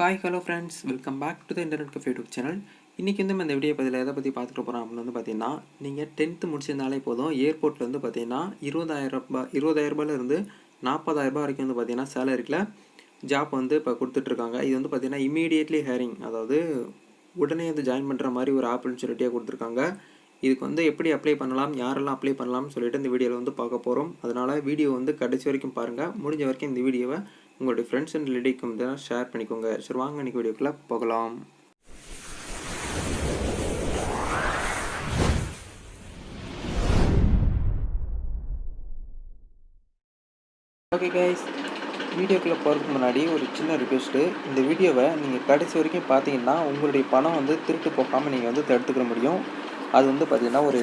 Hi hello friends welcome back to the internet cafe YouTube channel இன்றைக்கி வந்து இந்த video பதில் எதை பற்றி பார்த்துட்டு போகிறோம் அப்படின்னு வந்து பார்த்தீங்கன்னா நீங்கள் டென்த்து முடிச்சிருந்தாலே போதும். ஏர்போர்ட்டில் வந்து பார்த்தீங்கன்னா இருபதாயிரம் ரூபாய் இருபதாயிரம் ரூபாயிலிருந்து நாற்பதாயிரம் ரூபாய் வரைக்கும் வந்து பார்த்தீங்கன்னா சேலரிக்கில் ஜாப் வந்து இப்போ கொடுத்துட்ருக்காங்க. இது வந்து பார்த்தீங்கன்னா இமீடியட்லி ஹேரிங் அதாவது உடனே வந்து ஜாயின் பண்ணுற மாதிரி ஒரு ஆப்பர்ச்சுனிட்டியாக கொடுத்துருக்காங்க. இதுக்கு வந்து எப்படி அப்ளை பண்ணலாம் யாரெல்லாம் அப்ளை பண்ணலாம்னு சொல்லிட்டு இந்த வீடியோவில் வந்து பார்க்க போகிறோம் அதனால் வீடியோ வந்து கடைசி வரைக்கும் பாருங்கள் முடிஞ்ச வரைக்கும் இந்த வீடியோவை உங்களுடைய ஃப்ரெண்ட்ஸ் அண்ட் ரிலேட்டிவ்க்கு வந்து ஷேர் பண்ணிக்கோங்க. சரி வாங்க இன்றைக்கி வீடியோக்குள்ளே போகலாம். ஓகே கைஸ் வீடியோக்குள்ளே போகிறதுக்கு முன்னாடி ஒரு சின்ன ரிக்வெஸ்ட்டு இந்த வீடியோவை நீங்கள் கடைசி வரைக்கும் பார்த்தீங்கன்னா உங்களுடைய பணம் வந்து திருட்டு போகாமல் நீங்கள் வந்து தடுத்துக்கிற முடியும். அது வந்து பார்த்தீங்கன்னா ஒரு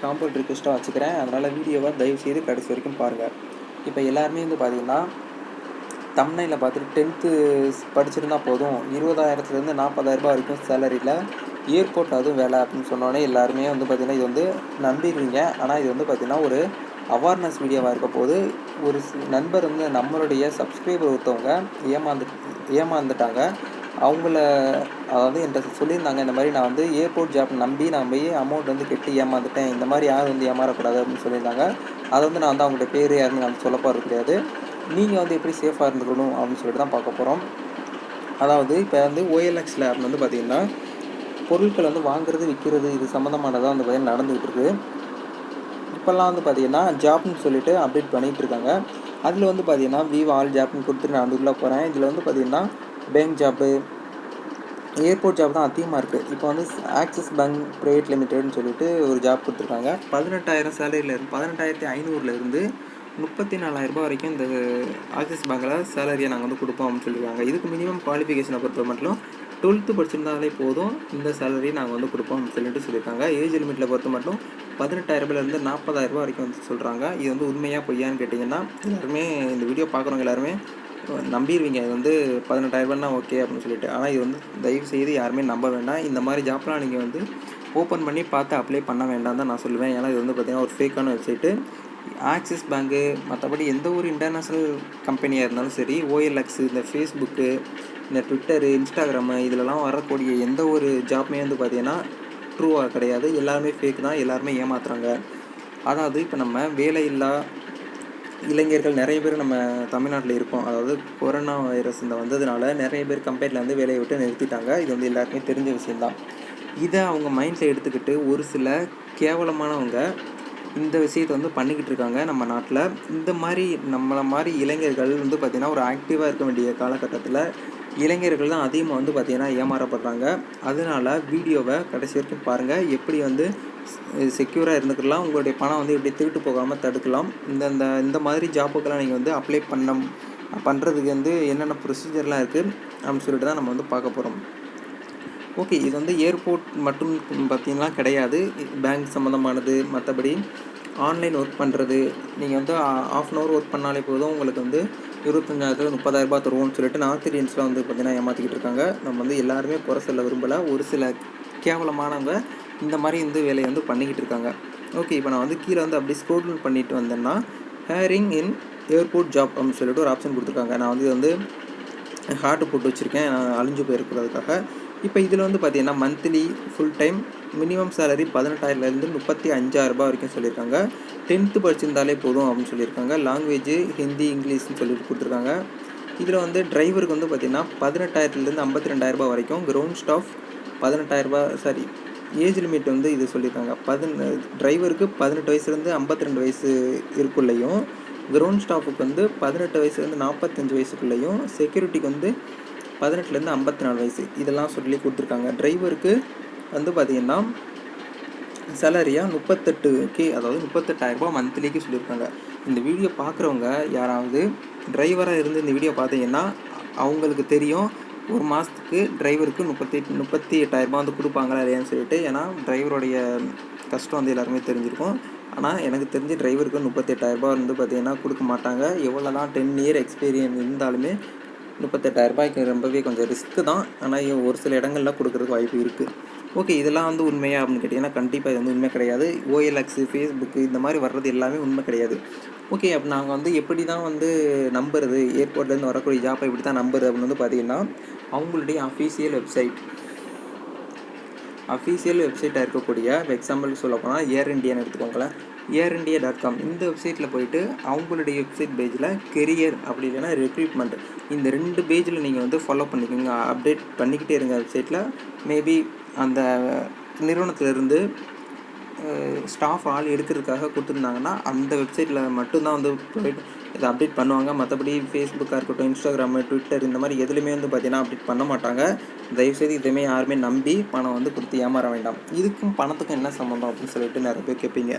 காம்பவுண்ட் ரிக்வெஸ்ட்டாக வச்சுக்கிறேன். அதனால் வீடியோவை தயவு செய்து கடைசி வரைக்கும் பாருங்கள் இப்போ எல்லாருமே வந்து பார்த்திங்கன்னா தமிழ்நில பார்த்துட்டு டென்த்து படிச்சிருந்தா போதும். இருபதாயிரத்துலேருந்து நாற்பதாயிரரூபா வரைக்கும் சேலரியில் ஏர்போர்ட் அதுவும் வேலை அப்படின்னு சொன்னோடனே எல்லாருமே வந்து பார்த்திங்கன்னா இது வந்து நம்பிடுவீங்க ஆனால் இது வந்து பார்த்திங்கன்னா ஒரு அவேர்னஸ் வீடியோவாக இருக்க போது ஒரு நண்பர் வந்து நம்மளுடைய சப்ஸ்கிரைபர் ஒருத்தவங்க ஏமாந்து ஏமாந்துட்டாங்க. அவங்கள அதாவது என்கிட்ட சொல்லியிருந்தாங்க இந்த மாதிரி நான் வந்து ஏர்போர்ட் ஜாப் நம்பி நான் போய் அமௌண்ட் வந்து கெட்டி ஏமாந்துட்டேன். இந்த மாதிரி யாரும் வந்து ஏமாறக்கூடாது அப்படின்னு சொல்லியிருந்தாங்க. அதை வந்து நான் வந்து அவங்கள்ட்ட பேர் யாருன்னு நான் சொல்ல போகிறது கிடையாது. நீங்கள் வந்து எப்படி சேஃபாக இருந்துக்கணும் அப்படின்னு சொல்லிட்டு தான் பார்க்க போகிறோம் அதாவது இப்போ வந்து ஓஎல்எக்ஸ் லேப் வந்து பார்த்திங்கன்னா பொருட்கள் வந்து வாங்குறது விற்கிறது இது சம்மந்தமானதாக வந்து பார்த்திங்கன்னா நடந்துகிட்டு இருக்கு. இப்போல்லாம் வந்து பார்த்தீங்கன்னா ஜாப்னு சொல்லிட்டு அப்டேட் பண்ணிகிட்டு இருக்காங்க. அதில் வந்து பார்த்தீங்கன்னா விவோ ஆல் ஜாப்னு கொடுத்துட்டு நான் உள்ளே போகிறேன் இதில் வந்து பார்த்தீங்கன்னா பேங்க் ஜாப்பு ஏர்போர்ட் ஜாப் தான் அதிகமாக இருக்குது இப்போ வந்து ஆக்சிஸ் பேங்க் ப்ரைவேட் லிமிடெட்னு சொல்லிட்டு ஒரு ஜாப் கொடுத்துருக்காங்க. பதினெட்டாயிரம் சேலரியில் இருந்து பதினெட்டாயிரத்தி ஐநூறுலேருந்து முப்பத்தி நாலாயிரரூபா வரைக்கும் இந்த ஆக்சிஸ் பேங்க்கில் சேலரியை நாங்கள் வந்து கொடுப்போம் அப்படின்னு சொல்லியிருக்காங்க இதுக்கு மினிமம் குவாலிஃபிகேஷனை பொறுத்த மட்டும் டுவெல்த்து படிச்சிருந்தாலே போதும். இந்த சேலரி நாங்கள் வந்து கொடுப்போம் சொல்லிட்டு சொல்லியிருக்காங்க ஏஜ் லிமிட்டில் பொறுத்த மட்டும் பதினெட்டாயிரரூபாயிலேருந்து நாற்பதாயிரரூபா வரைக்கும் வந்து சொல்கிறாங்க இது வந்து உண்மையாக பொய்யான்னு கேட்டிங்கன்னா எல்லாருமே இந்த வீடியோ பார்க்குறவங்க எல்லாருமே நம்பிடுவீங்க. இது வந்து பதினெட்டாயிரரூபான்னா ஓகே அப்படின்னு சொல்லிட்டு. ஆனால் இது வந்து தயவு செய்து யாருமே நம்ப வேண்டாம். இந்த மாதிரி ஜாப்லாம் நீங்கள் வந்து ஓப்பன் பண்ணி பார்த்து அப்ளை பண்ண வேண்டாம் தான் நான் சொல்லுவேன். ஏன்னா இது வந்து பார்த்திங்கன்னா ஒரு ஃபேக்கான வெப்சைட்டு ஆக்சிஸ் பேங்க்கு மற்றபடி எந்த ஒரு இன்டர்நேஷ்னல் கம்பெனியாக இருந்தாலும் சரி ஓஎல்எக்ஸ் இந்த ஃபேஸ்புக்கு இந்த ட்விட்டரு இன்ஸ்டாகிராமு இதிலலாம் வரக்கூடிய எந்த ஒரு ஜாப்மே வந்து பார்த்தீங்கன்னா ட்ரூவாக கிடையாது. எல்லாருமே ஃபேக் தான். எல்லாருமே ஏமாத்துறாங்க. அதாவது இப்போ நம்ம வேலையில்லா இளைஞர்கள் நிறைய பேர் நம்ம தமிழ்நாட்டில் இருக்கோம். அதாவது கொரோனா வைரஸ் இந்த வந்ததுனால நிறைய பேர் கம்பெனியில் வந்து வேலையை விட்டு நிறுத்திட்டாங்க. இது வந்து எல்லாருக்குமே தெரிஞ்ச விஷயம்தான். இதை அவங்க மைண்டில் எடுத்துக்கிட்டு ஒரு சில கேவலமானவங்க இந்த விஷயத்தை வந்து பண்ணிக்கிட்டு இருக்காங்க நம்ம நாட்டில். இந்த மாதிரி நம்மளை மாதிரி இளைஞர்கள் வந்து பார்த்திங்கன்னா ஒரு ஆக்டிவாக இருக்க வேண்டிய காலகட்டத்தில் இளைஞர்கள் தான் அதிகமாக வந்து பார்த்திங்கன்னா ஏமாறப்படுறாங்க. அதனால வீடியோவை கடைசி வரைக்கும் பாருங்கள் எப்படி வந்து செக்யூராக இருந்துக்கலாம் உங்களுடைய பணம் வந்து எப்படி திருட்டு போகாமல் தடுக்கலாம் இந்த இந்த இந்த மாதிரி ஜாப்புக்கெல்லாம் நீங்கள் வந்து அப்ளை பண்ண பண்ணுறதுக்கு வந்து என்னென்ன ப்ரொசீஜர்லாம் இருக்குது அப்படின்னு சொல்லிட்டு தான் நம்ம வந்து பார்க்க போகிறோம் ஓகே இது வந்து ஏர்போர்ட் மட்டும் பார்த்தீங்கன்னா கிடையாது. பேங்க் சம்மந்தமானது மற்றபடி ஆன்லைன் ஒர்க் பண்ணுறது நீங்கள் வந்து ஆஃப் அன் ஹவர் ஒர்க் பண்ணாலே போதும். உங்களுக்கு வந்து இருபத்தஞ்சாயிரத்துல முப்பதாயிரரூபா தருவோம்னு சொல்லிட்டு நார்த் இந்தியன்ஸ்லாம் வந்து பார்த்தீங்கன்னா ஏமாற்றிக்கிட்டு இருக்காங்க. நம்ம வந்து எல்லாருமே குறை சொல்ல விரும்பலை. ஒரு சில கேவலமானவங்க இந்த மாதிரி வந்து வேலையை வந்து பண்ணிக்கிட்டு இருக்காங்க. ஓகே இப்போ நான் வந்து கீழே வந்து அப்படி ஸ்க்ரோல் பண்ணிட்டு வந்தேன்னா ஹேரிங் இன் ஏர்போர்ட் ஜாப் அப்படின்னு சொல்லிட்டு ஒரு ஆப்ஷன் கொடுத்துருக்காங்க. நான் வந்து இது வந்து ஹார்ட் போட்டு வச்சுருக்கேன். நான் அழிஞ்சு போயிருக்கிறதுக்காக. இப்போ இதில் வந்து பார்த்தீங்கன்னா monthly full time minimum salary பதினெட்டாயிரம்லேருந்து முப்பத்தி அஞ்சாயிரரூபா வரைக்கும் சொல்லியிருக்காங்க. டென்த்து படிச்சிருந்தாலே போதும் அப்படின்னு சொல்லியிருக்காங்க. லாங்குவேஜ் ஹிந்தி இங்கிலீஷ்னு சொல்லிட்டு கொடுத்துருக்காங்க. இதில் வந்து டிரைவருக்கு வந்து பார்த்தீங்கன்னா பதினெட்டாயிரத்துலேருந்து ஐம்பத்தி ரெண்டாயிரரூபா வரைக்கும் கிரவுண்ட் ஸ்டாஃப் பதினெட்டாயிரரூபா சாரி ஏஜ் லிமிட் வந்து இது சொல்லியிருக்காங்க. பதின டிரைவருக்கு பதினெட்டு வயசுலேருந்து ஐம்பத்தி ரெண்டு வயசு இருக்குள்ளேயும் கிரவுண்ட் ஸ்டாஃபுக்கு வந்து பதினெட்டு வயசுலேருந்து நாற்பத்தஞ்சு வயசுக்குள்ளேயும் செக்யூரிட்டிக்கு வந்து பதினெட்டுலேருந்து ஐம்பத்தி நாலு வயசு. இதெல்லாம் சொல்லி கொடுத்துருக்காங்க. டிரைவருக்கு வந்து பார்த்திங்கன்னா சேலரியாக முப்பத்தெட்டு கே அதாவது முப்பத்தெட்டாயிரரூபா மந்த்லிக்கு சொல்லியிருக்காங்க. இந்த வீடியோ பார்க்குறவங்க யாராவது டிரைவராக இருந்து இந்த வீடியோ பார்த்தீங்கன்னா அவங்களுக்கு தெரியும் ஒரு மாதத்துக்கு டிரைவருக்கு முப்பத்தி முப்பத்தி எட்டாயிரரூபா வந்து கொடுப்பாங்களா இல்லையான்னு சொல்லிட்டு. ஏன்னா டிரைவருடைய கஷ்டம் வந்து எல்லாருமே தெரிஞ்சிருக்கும். ஆனால் எனக்கு தெரிஞ்சு டிரைவருக்கு முப்பத்தெட்டாயிரரூபா வந்து பார்த்தீங்கன்னா கொடுக்க மாட்டாங்க. எவ்வளோ தான் டென் இயர் எக்ஸ்பீரியன்ஸ் இருந்தாலுமே முப்பத்தெட்டாயிரரூபாய்க்கு ரொம்பவே கொஞ்சம் ரிஸ்க்கு தான். ஆனால் ஒரு சில இடங்களில் கொடுக்குறதுக்கு வாய்ப்பு இருக்குது ஓகே இதெல்லாம் வந்து உண்மையா அப்படின்னு கேட்டிங்கன்னா கண்டிப்பாக இது வந்து உண்மை கிடையாது. ஓஎல்எக்ஸு ஃபேஸ்புக்கு இந்த மாதிரி வர்றது எல்லாமே உண்மை கிடையாது. ஓகே அப்போ நாங்கள் வந்து எப்படி தான் வந்து நம்புறது? ஏர்போர்ட்லேருந்து வரக்கூடிய ஜாப்பை எப்படி தான் நம்புறது அப்படின்னு வந்து பார்த்தீங்கன்னா அவங்களுடைய அஃபீஷியல் வெப்சைட் அஃபீஷியல் வெப்சைட்டாக இருக்கக்கூடிய எக்ஸாம்பிளுக்கு சொல்ல போனால் ஏர் இண்டியான்னு எடுத்துக்கோங்களேன். ஏர் இண்டியா டாட் காம் இந்த வெப்சைட்டில் போயிட்டு அவங்களுடைய வெப்சைட் பேஜில் கெரியர் அப்படி இல்லைன்னா ரெக்ரூட்மெண்ட் இந்த ரெண்டு பேஜில் நீங்கள் வந்து ஃபாலோ பண்ணிக்கோங்க. அப்டேட் பண்ணிக்கிட்டே இருங்க வெப்சைட்டில் மேபி அந்த நிறுவனத்திலிருந்து ஸ்டாஃப் ஆள் எடுக்கிறதுக்காக கொடுத்துருந்தாங்கன்னா அந்த வெப்சைட்டில் மட்டும்தான் வந்து போயிட்டு இதை அப்டேட் பண்ணுவாங்க. மற்றபடி ஃபேஸ்புக்காக இருக்கட்டும் இன்ஸ்டாகிராமு ட்விட்டர் இந்த மாதிரி எதுலையுமே வந்து பார்த்தீங்கன்னா அப்டேட் பண்ண மாட்டாங்க. தயவுசெய்து இதுவுமே யாருமே நம்பி பணம் வந்து கொடுத்து ஏமாற வேண்டாம். இதுக்கும் பணத்துக்கும் என்ன சம்மந்தம் அப்படின்னு சொல்லிட்டு நிறைய பேர் கேட்பீங்க.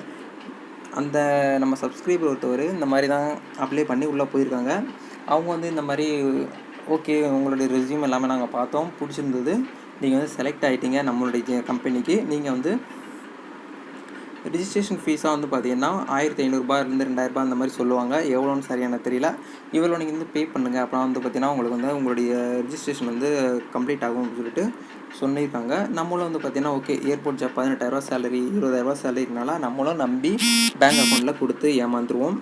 அந்த நம்ம சப்ஸ்கிரைபர் ஒருத்தவர் இந்த மாதிரி தான் அப்ளை பண்ணி உள்ளே போயிருக்காங்க. அவங்க வந்து இந்த மாதிரி ஓகே உங்களுடைய ரெஸ்யூம் எல்லாமே நாங்கள் பார்த்தோம். பிடிச்சிருந்தது. நீங்கள் வந்து செலக்ட் ஆகிட்டீங்க நம்மளுடைய கம்பெனிக்கு நீங்கள் வந்து ரிஜிஸ்ட்ரேஷன் ஃபீஸாக வந்து பார்த்தீங்கன்னா ஆயிரத்தி ஐநூறுரூபாயிலேருந்து ரெண்டாயிரரூபா அந்த மாதிரி சொல்லுவாங்க. எவ்வளோன்னு சரியான தெரியல. இவ்வளோ நீங்கள் வந்து பே பண்ணுங்கள் அப்புறம் வந்து பார்த்தீங்கன்னா உங்களுக்கு வந்து உங்களுடைய ரிஜிஸ்ட்ரேஷன் வந்து கம்ப்ளீட் ஆகும் அப்படின்னு சொல்லிட்டு சொல்லியிருக்காங்க. நம்மளும் வந்து பார்த்தீங்கன்னா ஓகே ஏர்போர்ட் ஜாப் பதினெட்டாயிரரூவா சேலரி இருபதாயிரரூவா சேலரினால நம்மளும் நம்பி பேங்க் அக்கௌண்ட்டில் கொடுத்து ஏமாந்துருவோம்.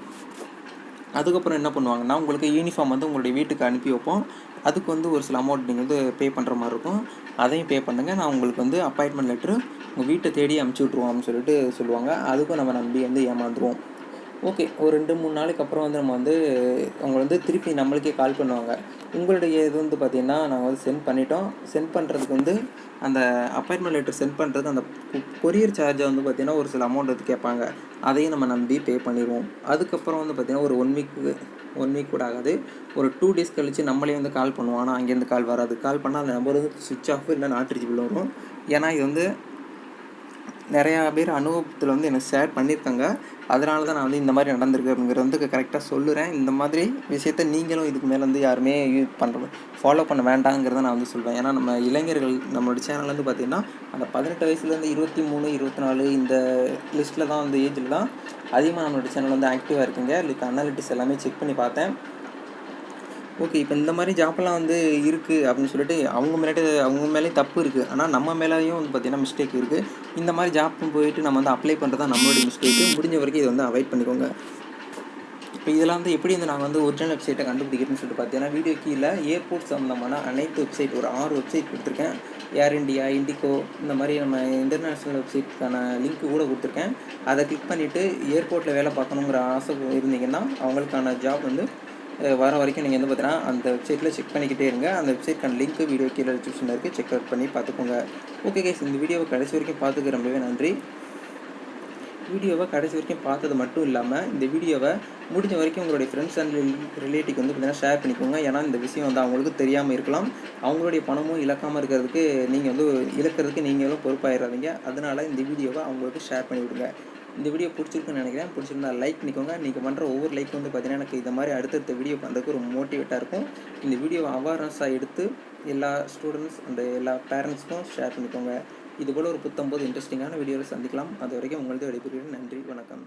அதுக்கப்புறம் என்ன பண்ணுவாங்கன்னா உங்களுக்கு யூனிஃபார்ம் வந்து உங்களுடைய வீட்டுக்கு அனுப்பி வைப்போம். அதுக்கு வந்து ஒரு சில அமௌண்ட் நீங்கள் வந்து பே பண்ணுற மாதிரி இருக்கும். அதையும் பே பண்ணுங்கள் நான் உங்களுக்கு வந்து அப்பாயின்மெண்ட் லெட்ரு உங்கள் வீட்டை தேடி அமுச்சு விட்ருவோம் அப்படின்னு சொல்லிட்டு சொல்லுவாங்க. அதுக்கும் நம்ம நம்பி வந்து ஏமாந்துருவோம். ஓகே ஒரு ரெண்டு மூணு நாளைக்கு அப்புறம் வந்து நம்ம வந்து அவங்க வந்து திருப்பி நம்மளுக்கே கால் பண்ணுவாங்க. உங்களுடைய இது வந்து பார்த்திங்கன்னா நாங்கள் வந்து சென்ட் பண்ணிட்டோம். சென்ட் பண்ணுறதுக்கு வந்து அந்த அப்பாயின்மெண்ட் லெட்டர் சென்ட் பண்ணுறதுக்கு அந்த கொரியர் சார்ஜை வந்து பார்த்திங்கன்னா ஒரு சில அமௌண்ட் வந்து கேட்பாங்க. அதையும் நம்ம நம்பி பே பண்ணிடுவோம் அதுக்கப்புறம் வந்து பார்த்திங்கன்னா ஒரு ஒன் வீக்கு ஒன் வீக் கூட ஆகாது. ஒரு டூ டேஸ் கழித்து நம்மளே வந்து கால் பண்ணுவோம். ஆனால் அங்கேருந்து கால் வராது. கால் பண்ணால் அந்த நம்பர் வந்து சுவிட்ச் ஆஃப் இல்லை நாட் ரீச்சபிள் வரும் ஏன்னா இது வந்து நிறையா பேர் அனுபவத்தில் வந்து எனக்கு ஷேர் பண்ணியிருக்காங்க. அதனால தான் நான் வந்து இந்த மாதிரி நடந்திருக்கு அப்படிங்கிறது வந்து கரெக்டாக சொல்லுறேன். இந்த மாதிரி விஷயத்த நீங்களும் இதுக்கு மேலே வந்து யாருமே யூஸ் பண்ணுற ஃபாலோ பண்ண வேண்டாங்கிறத நான் வந்து சொல்வேன். ஏன்னா நம்ம இளைஞர்கள் நம்மளோட சேனல் வந்து பார்த்திங்கன்னா அந்த பதினெட்டு வயசுலேருந்து இருபத்தி மூணு இருபத்தி நாலு இந்த லிஸ்ட்டில் தான் வந்து ஏஜில் தான் அதிகமாக நம்மளோட சேனல் வந்து ஆக்டிவாக இருக்குங்க. லைக் அனாலிட்டிஸ் எல்லாமே செக் பண்ணி பார்த்தேன். ஓகே இப்போ இந்த மாதிரி ஜாப்லாம் வந்து இருக்குது அப்படின்னு சொல்லிட்டு அவங்க மேலே அவங்க மேலேயும் தப்பு இருக்குது ஆனால் நம்ம மேலேயும் வந்து பார்த்திங்கன்னா மிஸ்டேக் இருக்குது இந்த மாதிரி ஜாப் போயிட்டு நம்ம வந்து அப்ளை பண்ணுறது தான் நம்மளுடைய மிஸ்டேக்கு முடிஞ்ச வரைக்கும் இதை வந்து அவாய்ட் பண்ணிக்கோங்க. இப்போ இதெல்லாம் வந்து எப்படி வந்து நாங்கள் வந்து ஒரிஜினல் வெப்சைட்டை கண்டுபிடிக்கிறேன்னு சொல்லிட்டு பார்த்தீங்கன்னா வீடியோ கீழே ஏர்போர்ட் சம்மந்தமான அனைத்து வெப்சைட் ஒரு ஆறு வெப்சைட் கொடுத்துருக்கேன். ஏர் இண்டியா இண்டிகோ இந்த மாதிரி நம்ம இன்டர்நேஷ்னல் வெப்சைட்க்கான லிங்க் கூட கொடுத்துருக்கேன். அதை கிளிக் பண்ணிவிட்டு ஏர்போர்ட்டில் வேலை பார்க்கணுங்கிற ஆசை இருந்தீங்கன்னா அவங்களுக்கான ஜாப் வந்து வர வரைக்கும் நீங்கள் வந்து பார்த்தீங்கன்னா அந்த வெப்சைட்டில் செக் பண்ணிக்கிட்டே இருங்க. அந்த வெப்சைட்க்கான லிங்க் வீடியோ கீழே டிஸ்கிரிப்ஷனில் இருக்குது செக் அவுட் பண்ணி பார்த்துக்கோங்க. ஓகே கேஸ் இந்த வீடியோவை கடைசி வரைக்கும் பார்த்துக்க ரொம்பவே நன்றி. வீடியோவை கடைசி வரைக்கும் பார்த்தது மட்டும் இல்லாமல் இந்த வீடியோவை முடிஞ்ச வரைக்கும் உங்களுடைய ஃப்ரெண்ட்ஸ் அண்ட் ரிலேட்டிவ் வந்து பார்த்தீங்கன்னா ஷேர் பண்ணிக்கோங்க. ஏன்னா இந்த விஷயம் வந்து அவங்களுக்கு தெரியாமல் இருக்கலாம். அவங்களுடைய பணமும் இழக்காமல் இருக்கிறதுக்கு நீங்கள் வந்து இழக்கிறதுக்கு நீங்களும் பொறுப்பாயிடாதீங்க அதனால் இந்த வீடியோவை அவங்களுக்கு ஷேர் பண்ணி விடுங்க இந்த வீடியோ பிடிச்சிருக்குன்னு நினைக்கிறேன். பிடிச்சிருந்தா லைக் பண்ணிக்கோங்க நீங்கள் பண்ணுற ஒவ்வொரு லைக் வந்து பார்த்தீங்கன்னா எனக்கு இந்த மாதிரி அடுத்தடுத்த வீடியோ பண்ணுறதுக்கு ஒரு மோட்டிவேட்டாக இருக்கும். இந்த வீடியோவை அவேர்னஸாக எடுத்து எல்லா ஸ்டூடெண்ட்ஸ் அந்த எல்லா பேரண்ட்ஸ்க்கும் ஷேர் பண்ணிக்கோங்க. இதுபோல் ஒரு புத்தம்போது இன்ட்ரெஸ்டிங்கான வீடியோவில் சந்திக்கலாம். அது வரைக்கும் உங்களது விடைபெறுகிறேன். நன்றி. வணக்கம்.